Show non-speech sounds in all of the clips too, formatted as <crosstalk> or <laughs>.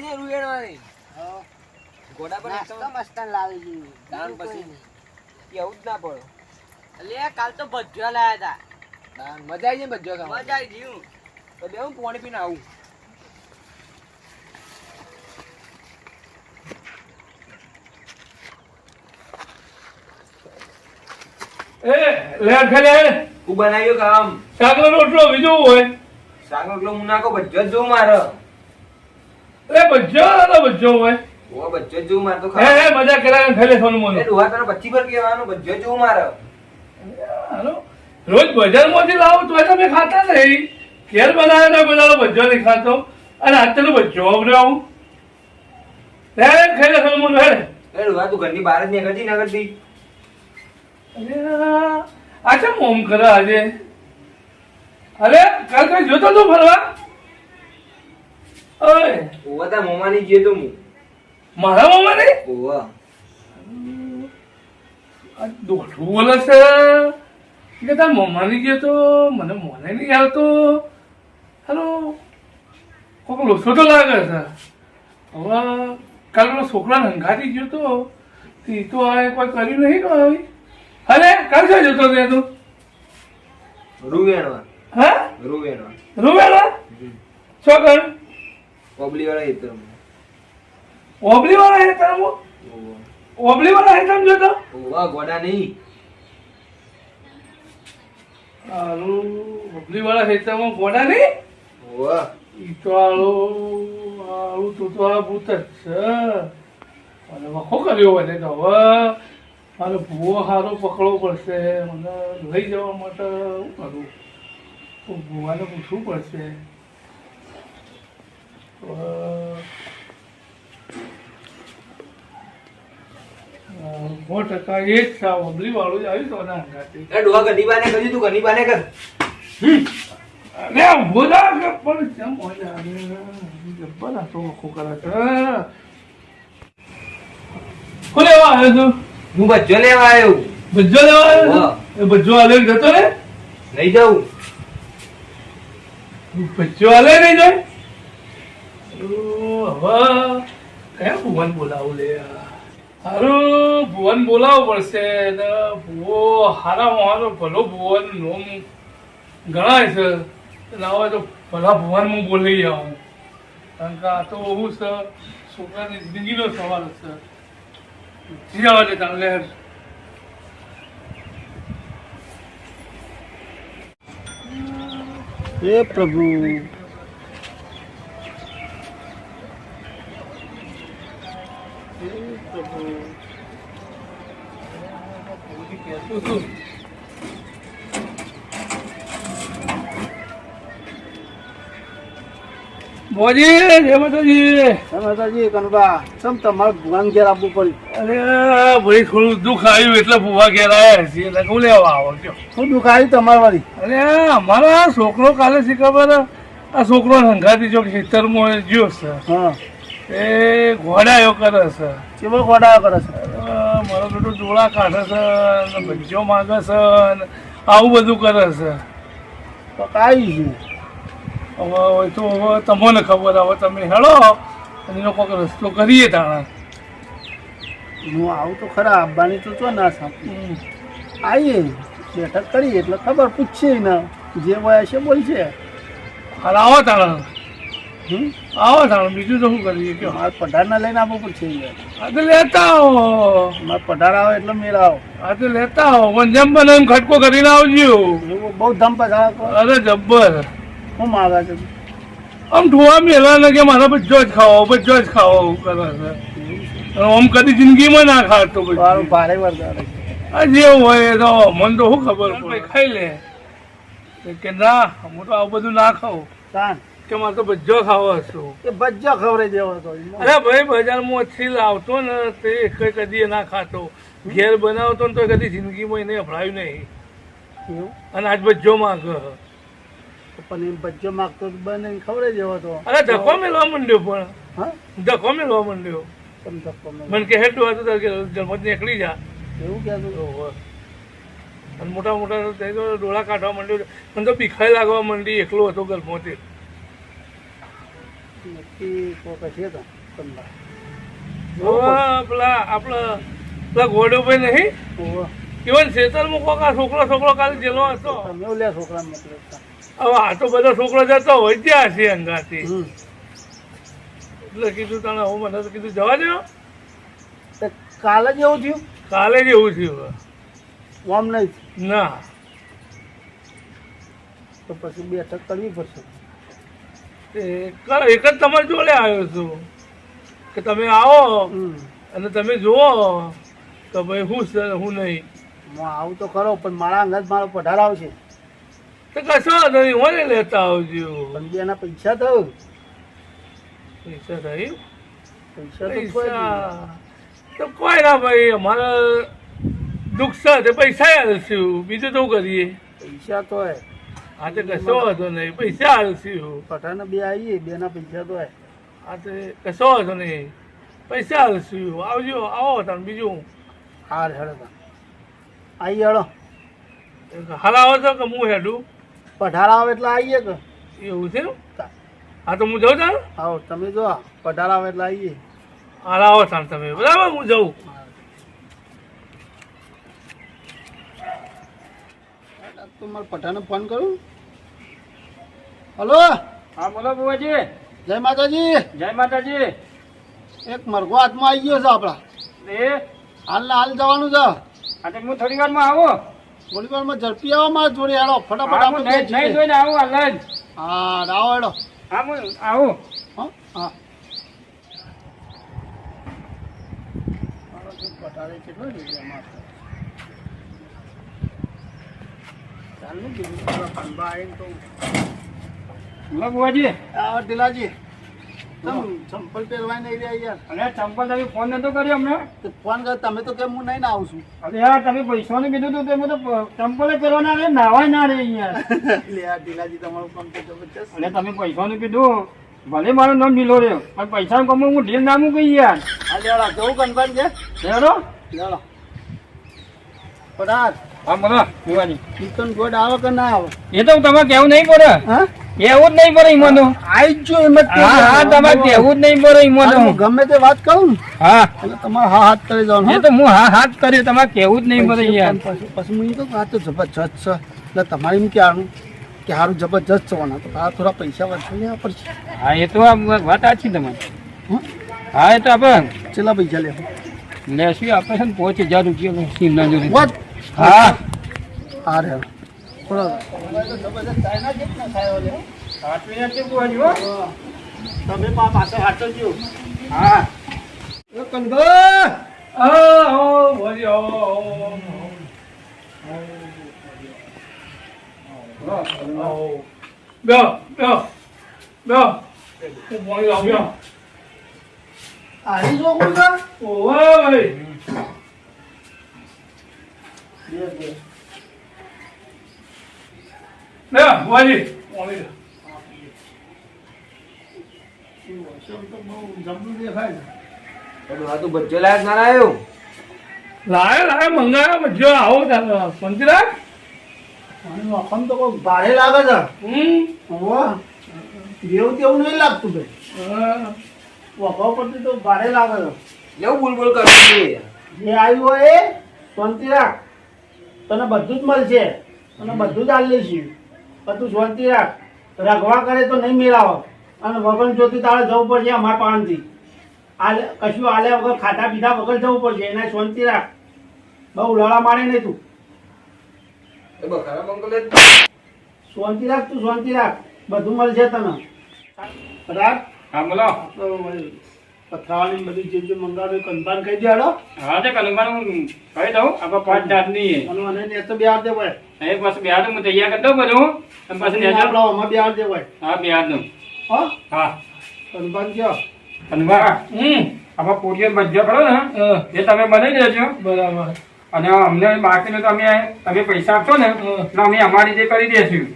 જાય રૂવેણવાની ઘોડા પર મસ્તન લાવી દાન પછી. એવું જ ના પડો. અલે કાલ તો ભજ્યો લાયા દાન મજા આવી જાય ભજ્યો ખાવા મજા આવી ગયું તો બે હું પાણી પીને આવું. એ લે ખેલે હું બનાવ્યું કામ? શાકનો રોટલો બીજું હોય. શાક રોટલો હું નાખો બધો જ જોઉં મારે. એ બચ્ચો તો બચ્ચો હોય. ઓ બધો જ તો મજા કર્યા ખેલે સોનું એ મોનું તને પચી પર કહેવાનું બધો જ મારે. હાલો. રોજ બજારમાંથી લાવો તો તમે ખાતા નહીં ઘેર બનાવેલા બધા બચ્ચો નહીં ખાતો. અને અત્યારે બચ્ચો વાપર્યો હે ખેલે સોનું મોનું હે એ તું ઘરની બહાર જ નીકળતી ના કરતી અરે આ કેમ મોમ કરે આજે. અરે કાલ કઈ જોતો તું ફરવા? ઓય. ઓવા તા મોમાની ગયો તો મારા મામા ઓવા આ દોઢું બોલે છે. કે તાર મમ્માની ગયો તો? મને મોને નહીં આવતો. હાલો કોક લોસો તો લાગે છે. હવે કાલ પેલો છોકરા હંગાતી ગયો તો તે તો આ કોઈ કર્યું નહીં કોઈ અરે કાલ ક્યાં જતો તે તું? રૂવેણવા. હા? રૂવેણવા. રૂમેલા શું કર પબલી વાળા હેતર ઓબલી વાળા હેતરમ તારો ઓબલી વાળા હે તમે જોતો? ઓવા ગોડા નહીં. હારું ઓબલી વાળા હે ગોડા નહીં? ઓવા. ઈ તો આળું આળું તો તો આ ભૂત જ છે. અને વખો કર્યો હોય તો હવે મારે ભૂવો હારો પકડવો પડશે મને લઈ જવા માટે શું કરું? તો ભૂવાને પૂછવું પડશે. તો સો ટકા એ જ છે વાળું જ આવ્યું તો ના હંગાથી ડોહા ઘરની બાને તું ઘરની કર અરે બોલા કે પણ કેમ હોય જબ્બર આ તો વખો કરે છે. કોને લેવા આવ્યો તું હું બચ્ચો લેવા આવ્યો. બજ્જો લેવા આવ્યો. એ બજ્જો હાલે જતો ને નહીં જાઉં બજ્જો હાલે નહીં જાય? હવે કયા ભુવન બોલાવું લે હારું ભુવન બોલાવવું પડશે ને ભુવો હારા હારો ભલો ભુવન નોમ ગણાય છે એટલે હવે તો ભલા ભુવન હું બોલી આવું કારણ કે આ તો બહુ છે છોકરાની જિંદગીનો સવાલ છે જી આવે છે લે હે પ્રભુ. મોજી જય માતાજી. માતાજી કનબા સમ તમારે ભગવાન ઘેર આપવું પડ્યું? અરે ભાઈ થોડું દુઃખ આવ્યું એટલે ભૂવા ઘેર આવ્યા છીએ એટલે હું લેવા આવો કયો શું દુઃખ આવ્યું તમારે વાળી અરે અમારા છોકરો કાલે શી ખબર? આ છોકરો સંઘાતી ચોક ખેતરમાં ગયો છે. હા. એ ઘોડાયો કરે છે. કેવો ગોડા કરે છે? મારો બેટો ડોળા કાઢે છે ને ભજીયો માગે છે ને આવું બધું કરે છે. તો કાઈ છે હવે હોય તો હવે તમને ખબર હવે તમે હેળો અને એનો કોઈક રસ્તો કરીએ તાણા. હું આવું તો ખરા આવવાની તો ચો ના સાપ આવીએ બેઠક કરીએ એટલે ખબર પૂછીએ ને જે હોય છે બોલશે. હાલ આવો તાણા. આવો તાણા બીજું તો શું કરીએ કે મારે પઢારને લઈને આપો પડશે. આ તો લેતા આવો. મારે પઢાર આવે એટલે મેળ આવો આ તો લેતા આવો. પણ જેમ બને એમ ખટકો કરીને આવજો. બહુ ધમ પછાડા અરે જબ્બર. હું મારા છે? આમ ઠોવા મેલા ને કે મારા બધો જ ખાવો બધો જ ખાવો એવું કરે છે. આમ કદી જિંદગીમાં ના ખાતો મારું બધું. ભારે વરદાર આ જેવું હોય એ તો મને તો શું ખબર ખાઈ લે. કે ના હું તો આવું બધું ના ખાઉં. તાન. કે મારે તો બધો ખાવો હતો એ બચ્ચા ખવડાવી દેવો તો અરે ભાઈ બજારમાં થી લાવતો ને તે એક કદી ના ખાતો. ઘેર બનાવતો ને તો કદી જિંદગીમાં એને અભડાયું નહીં. અને આજ બધો માગ. પણ એ બચ્ચો માગતો બને ખવડાવી દેવો તો. અરે ધક્કો મેળવા માંડ્યો પણ. હા? ધક્કો મેળવા માંડ્યો. મને કે હેઠું હતું કે જન્મત નીકળી જા. એવું કહેતું અને મોટા મોટા ડોળા કાઢવા માંડ્યો મને તો બીખાઈ લાગવા માંડી એકલો હતો ગલમોથી નક્કી તો કશે તો કંદા પેલા આપણા પેલા ગોડુભાઈ નહીં? ઓહો શેતરમાં કોક આ છોકરો છોકરો કાલે જેલો હતો? તમે ઓલ્યા છોકરા મોકલ્યા હવે આ તો બધા છોકરો જતો હોય ત્યાં હશે અંગાથી. એટલે કીધું તને હું મને કીધું જવા દો કાલે જ એવું થયું? કાલે જ એવું થયું આમ નહીં ના. તો પછી બેઠક કરવી પડશે. એક જ તમારી જોડે આવ્યો છું. કે તમે આવો અને તમે જુઓ તો ભાઈ હું હું નહીં. હું આવું તો ખરો પણ મારા અંગત મારો પઢાર આવશે. તો કશો નહીં હું નહીં લેતા આવજો. પણ બે એના પૈસા થયું. પૈસા થઈ પૈસા તો કોઈ ના ભાઈ અમારે દુઃખ છે પૈસા શું બીજું તો કરીએ? પૈસા તો હે. આ તો કશો હતો નહીં. પૈસા હાલશું પઠાણ બે આવીએ બે ના પૈસા તો આ તો કશો હતો નહીં. પૈસા હાલશું આવજો આવો તમે બીજું. હાર હેડો આવી હેડો. હલાવો છો કે હું હેડું? પઢાર આવે એટલે આવીએ કે? એવું છે હા તો હું જાઉં તાર? આવો તમે જો પઢાર આવે એટલે આવીએ હલાવો આવો તાર તમે. બરાબર હું જાઉં. તો મારે પઠાને ફોન કરું? હલો? હા બોલો બુવાજી. જય માતાજી. જય માતાજી. એક મરઘો હાથમાં આવી ગયો છે આપણા. એ? હાલ હાલ જવાનું છે. આજે હું થોડી વારમાં આવું. થોડી વારમાં ઝડપી આવો મારા જોડે. હેડો ફટાફટ આવો નહીં જોઈને આવું હાલ હા આવો હેડો. હા હું આવું. હં? હા. પટાળે કેટલો? ચાલ કીધું પંબા આવીને તો બોલો બુવાજી આ ઢીલાજી ચંપલ પહેરવાય નહીં રહ્યા યાર. અરે ચંપલ તમે ફોન નતો કર્યો અમને? ફોન કર તમે તો કેમ હું નહીં ના આવું છું? અરે યાર તમે પૈસાનું કીધું હતું તો એમાં તો ચંપલે પહેરવાના રે નાવાય ના રે યાર <laughs> લે આ ઢીલાજી તમારું કામ તો જબરજસ્ત. તમે પૈસાનું કીધું ભલે મારું નામ ઢીલો રહ્યો પણ પૈસાનું કામ હું ઢીલ નામું કઈ યાર? આ લેવડા જવું કનભાન છે? લેડો લેવડો. પટાર હા બોલો બુવાજી ચિકન ગોડ આવે કે ના આવે? એ તો તમે કેવું નહીં પડે. હા? કેવું જ નહીં પડે ઈમાં તો આઈ જ એમ જ હા હા તમારે એવું જ નહીં પડે ઈમાં હું ગમે તે વાત કહું હા. એટલે તમારે હા હાથ કરી જવાનું એ તો હું હા હાથ કર્યો તમારે કેવું જ નહીં પડે યાર. પછી હું તો આ તો જબરજસ્ત છે. એટલે તમારે એમ કહેવાનું કે સારું જબરજસ્ત છે વાના તો આ થોડા પૈસા વધારે લેવા પડશે. હા એ તો વાત સાચી તમારી. હં? એ તો આપણે કેટલા પૈસા લેવા લેશું આપણે છે ને? પાંચ હજાર રૂપિયા સીમના જોડે. હા. હા રે થોડા તમે પાસે હાચવજો હા એ કનભા હા આવો ભરી આવો આવો બે બે બે હું પાણી લાવું બે આની જો કોણ ભાઈ બે બે લે. બહુ જબરું દેખાય છે આ તું ભજ્જો લાયક ના આવ્યો લાય લાય મંગાયો બધો આવો તારે પંચરાજ. તો કોઈ ભારે લાગે છે. હમ. તેવું નહીં લાગતું ભાઈ. વખો પરથી તો ભારે લાગે છે. લેવું બોલ બોલ કરતું છે જે આવ્યું હોય એ શાંતિ રાખ તને બધું જ મળશે. અને બધું જ આલી લઈશું. પણ તું શાંતિ રાખ. રગવા કરે તો નહીં મેળાવો. અને વગન જોતી તારે જવું પડશે અમારા પાણથી આલે કશું આલ્યા વગર ખાધા પીધા વગર જવું પડશે. એને શાંતિ રાખ. બહુ લડા મારે નહીં તું. એ બખારા શાંતિ રાખ તું શાંતિ રાખ. બધું મળશે તને. રાખ. હા બોલો. તો પથરાવાની બધી ચીજ મંગાવે કંપાન કહી દે હાલો. હા તે કનુભાઈ હું કહી દઉં. આપણે પાંચ જાતની અને મને તો બે હાથ ભાઈ. એક પાછું બિહાર હું તૈયાર કરી દઉં બધું. અને પાછું આપણો આમાં બે હાથ હા બિહાર દઉં હા? હા. કંપાન કયો કનુભા હમ. આપણે પોટીઓ ભજ્યો ખરો ને એ તમે બનાવી દેજો. બરાબર. અને અમને બાકીનું તમે તમે પૈસા આપશો ને એટલે અમે અમારી જે કરી દેશું.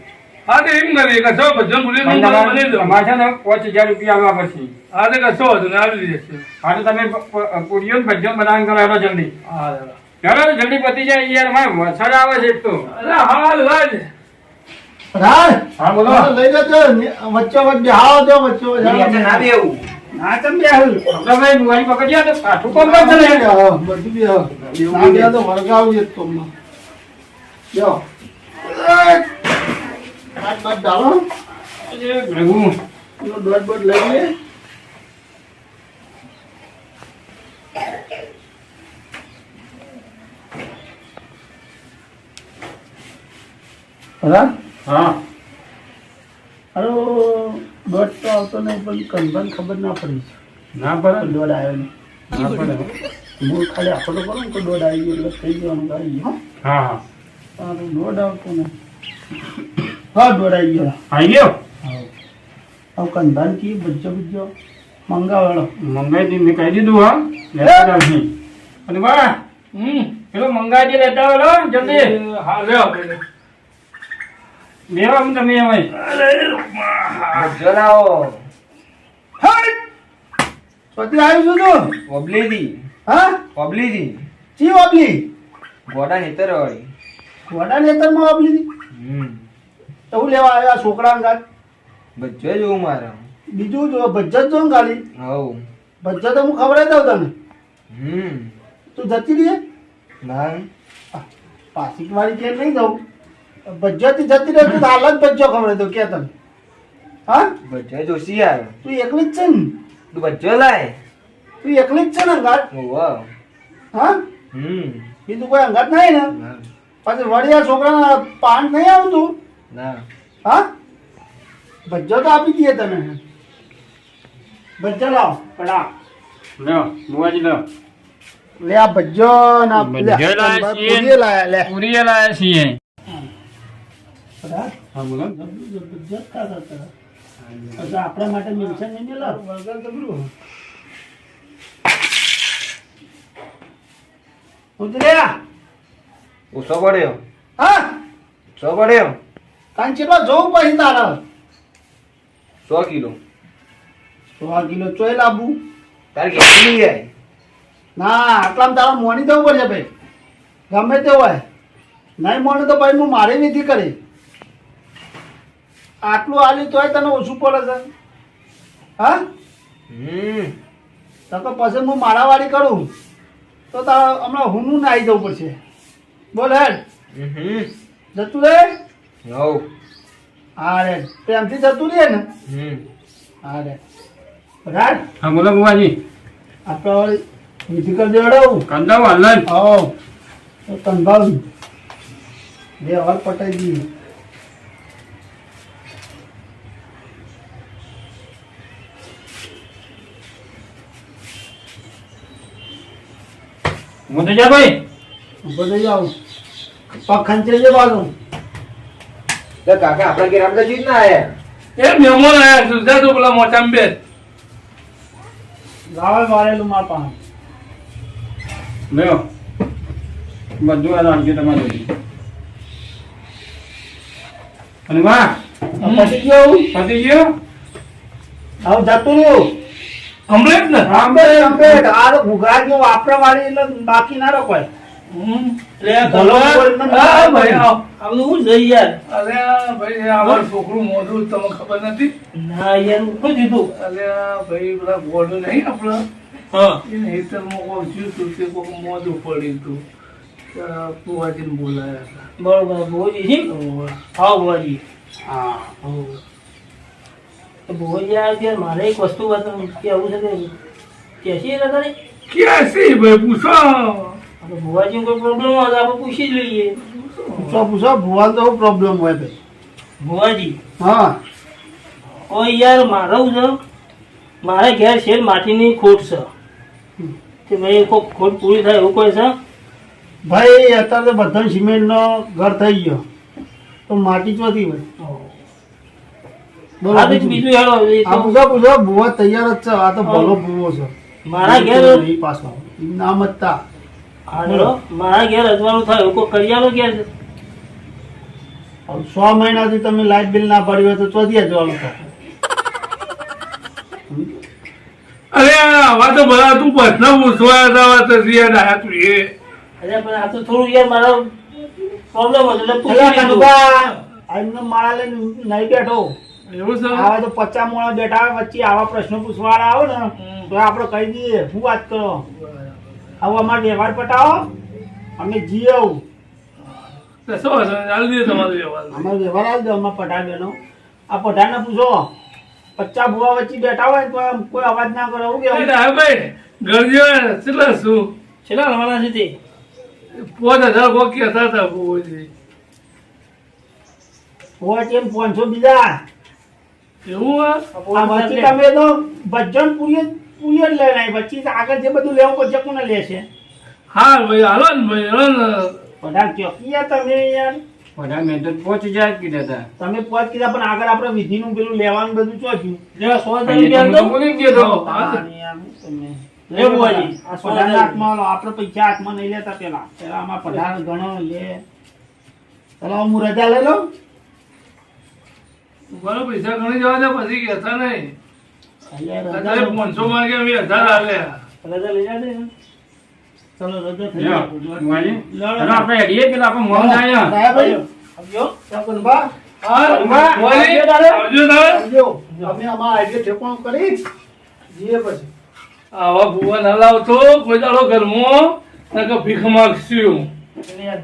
હા તો એમ કરીએ કશો ભજન બની દઉં અમારે છે ને પાંચ હજાર રૂપિયા આવવા પડશે. હા તો કશો હતો ને આવી જશે હા તો તમે પૂરીઓ ને ભજ્યો બનાવીને કરો જલ્દી. હા હેડો જલ્દી પતી જાય યાર મારે વરસાદ આવે છે તો અરે હા લાજ રાજ હા બોલો લઈ જજો વચ્ચે વચ્ચે બેહાવો દો વચ્ચે વચ્ચે ના બેવું ના તમે આપણે ભાઈ બુવાની પકડ્યા તો કાઠું કોમ કરશે ને બધું બેહાવ. ના બેહાવ તો વળગાવું જ તમને. જો. હાથ બાથ ડાલો. ભેગું લઈ લે. બરાબર? હા. અરે દોઢ તો આવતો નહીં પણ કંદન ખબર ના પડી. ના પડે દોઢ આવ્યો નહીં. ના પડે. મૂળ ખાલી આખો તો કરો ને તો દોઢ આવી ગયો એટલે થઈ જવાનું આવી ગયો હા. હા હા. દોઢ આવતો ને હા દોઢ આવી ગયો. આવી ગયો? હવે કંધાન કી બજ્જો બજ્જો મંગાવેલો મંગાઈ દી મેં કહી દીધું હા. લેતા આવશે અને વાહ. હમ. પેલો મંગાઈ દે લેતા આવો જલ્દી. હા લે આમ તમે એમાં. જો લાવો સ્વતી આવ્યું છું તું. ઓબલીથી હા? ઓબલીથી ચી વાપલી ગોડા નેતર વાળી વડા નેતરમાં વાપલી હમ. તો હું લેવા આવ્યા છોકરા ગાત બચ્ચો જોવું મારે. બીજું જો ભજ્જત જો ગાડી? હવ ભજ્જત તો હું ખબર દઉં તને. હમ. તું જતી રહી ના. પાસિક વાળી કેમ નહીં દઉં ભજ્જતી જતી રહે તું હાલ જ ભજ્યો ખબર તો કે તને હા? ભજ્યો જોશી યાર. તું એકલી જ છે ને? તું ભજ્યો લાય. તું એકલી જ છે ને અંગાત હા? હમ. બીજું કોઈ અંગાત નહીં ને? પછી વડિયા છોકરાના પાન નહીં આવતું? ના. હા? ભજ્જો તો આપી દઈએ તને. ભજ્જો લાવ પડા લ્યો મુવાજી લો લે આ ભજ્યો ના લાયા પૂરી લાયા લે. પૂરી લાયા છીએ. હા બોલો. જબરજસ્ત હતા. પછી આપણા માટે મેન્શન નહીં ને લાવ વગર પેલું. ઉતર્યા ઓછો પડ્યો. હા? સો પડ્યો. કાંઈ ચેટલો જોવું પછી તારા. સો કિલો. સો કિલો ચોય લાવવું તારે લઈ જાય ના આટલામાં તારા મોની દેવું પડશે ભાઈ. ગમે તે હોય. નહીં મોને તો ભાઈ હું મારી વિધિ કરી. આટલું આલ્યું તોય તને ઓછું પડે છે. હા? હમ. તો તો પછી હું મારાવાળી કરું. તો તારા હમણાં હુંનું નાહી જવું પડશે. બોલ હેડ. જતું રહે? હવ. હા રે. પ્રેમથી જતું રહે ને? હમ. હા રે. રાજ. હા બોલો બુવાજી આપણે કરી દેવડાવું. કંદા હાલ આવો તો કંભાવ બે વાર પટાઈ દઈએ હું તો જા ભાઈ. થઈ જાવ પગ ખંચે છે બાજુ. તો કાકા આપણા ઘેર આપણે જીત ના આયા. એ મહેમાન આયા સુધા તો પેલા મોટા બે લાવે મારેલું માર પાસે. લ્યો બધું આ રાખજો તમારે અને માં પછી ગયો પછી ગયો? હવે જતું રહ્યું. કમ્પ્લેટ ને? કમ્પ્લેટ કમ્પ્લેટ આ તો ભૂગા ગયો વાપરા વાળી એટલે બાકી ના રખાય. હમ. ભલો ભાઈ આ બધું હું જઈ યાર. અરે ભાઈ અમારું છોકરું મોઢું તમને ખબર નથી? ના યાર હું શું દીધું અરે ભાઈ પેલા ગોળું નહીં આપણા? હા. હેતર હેતરમાં કોક જીવ તું તે કોક મોઢું પડ્યું તું. બોલાયા હતા. બરોબર. હા હા. હા યાર મારે એક વસ્તુ કેવું છે કે કેસી તારે ક્યાં છે ભાઈ પૂછો. આપણે ભુવાજી કોઈ પ્રોબ્લેમ હોય તો આપણે પૂછી જ લઈએ. પૂછો પૂછો ભુવાન તો પ્રોબ્લેમ હોય ભાઈ ભુવાજી? હા. ઓ યાર મારો છે? મારે ઘેર શેર માટીની ખોટ છે. કે ભાઈ કોઈ ખોટ પૂરી થાય એવું કોઈ છે? ભાઈ અત્યારે તો બધા સિમેન્ટ નો ઘર થઈ ગયો. તો માટી ચોથી હોય. તો બીજું. બીજું. હેડો આ પૂછો પૂછો ભુવા તૈયાર જ છે. આ તો ભલો ભૂવો છે. મારા ઘેર પાછો. નામ જ તા. હા હેડો મારા ઘેર અજવાનું થાય કોઈ કરિયાલો ઘેર? છે સો મહિનાથી તમે લાઇટ બિલ ના ભર્યું હોય તો ચોથી જવાનું થાય. અરે આવા તો બધા તું પ્રશ્ન પૂછવા હતા તું એ. અરે પણ આ તો થોડું યાર મારો પ્રોબ્લેમ હતો એટલે પૂછી લીધું. માળા લઈને નહીં બેઠો. એવું છે? આવા તો પચાસ મોણા બેઠા હોય વચ્ચે આવા પ્રશ્નો પૂછવાળા આવે ને. તો આપણે કહી દઈએ શું વાત કરો? આવો અમારો વ્યવહાર પટાવો. અમે જી આવું. શું હશે? ચાલી દઈએ તમારો વ્યવહાર. અમારો વ્યવહાર આવી દો અમારા પઠાણ બેનો આ પઠાણને પૂછો પચાસ ભૂવા વચ્ચે બેઠા હોય તો આમ કોઈ અવાજ ના કરે એવું કે કેવું ભાઈ ગરજો કેટલા શું? છેલ્લા રવાના છે તે? પાંચ હજાર કોકી હતા હતા ભુવોજી. એમ પાંચસો બીજા. એવું? આ વચ્ચે તમે તો ભજન પૂરી પૂરી જ લઈને વચ્ચે આગળ જે બધું લેવું પડશે કોને લેશે હા ભાઈ હાલો ને ભાઈ હાલો ને. પઠાણ ચોકી તમે યાર. બધા મેં તો પહોંચી જાય કીધા હતા. તમે પોત કીધા પણ આગળ આપણે વિધિનું પેલું લેવાનું બધું ચોખ્યું જેવા સો રૂપિયા તો બોલી. ગયો તમે આપડે પૈસા હાથમાં નહીં લેતા પેલા. પેલા આમાં પધાર ઘણો લે. ચલો હું રજા લઈ લઉં? બરો પૈસા ગણી જવા દે પછી કહેતા નહીં. અત્યારે પાંચસો માંગે અમે હજાર આલ્યા. રજા લઈ જાજે. ને. ચલો રજા થઈ જાય. આપણે હેડીએ પેલા આપણે મોહન આવા ભુવા ના લાવતો કોઈ દાડો ઘરમાં ભીખ માગશું.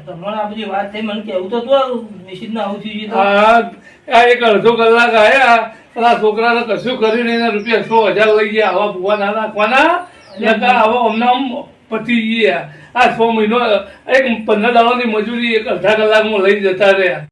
તમારે આ બધી વાત થઈ મને કેવું તો હતું નિશિતને આવું થયું. આ આ એક અડધો કલાક આયા પેલા છોકરાને કશું કર્યું નહીં એના રૂપિયા સો હજાર લઈ ગયા. આવા ભૂવા ના નાખવાના. નકર આવા આમ પતી ગયા. આ છ મહિનો એક પંદર દાડાની મજૂરી એક અડધા કલાકમાં લઈ જતા રહ્યા.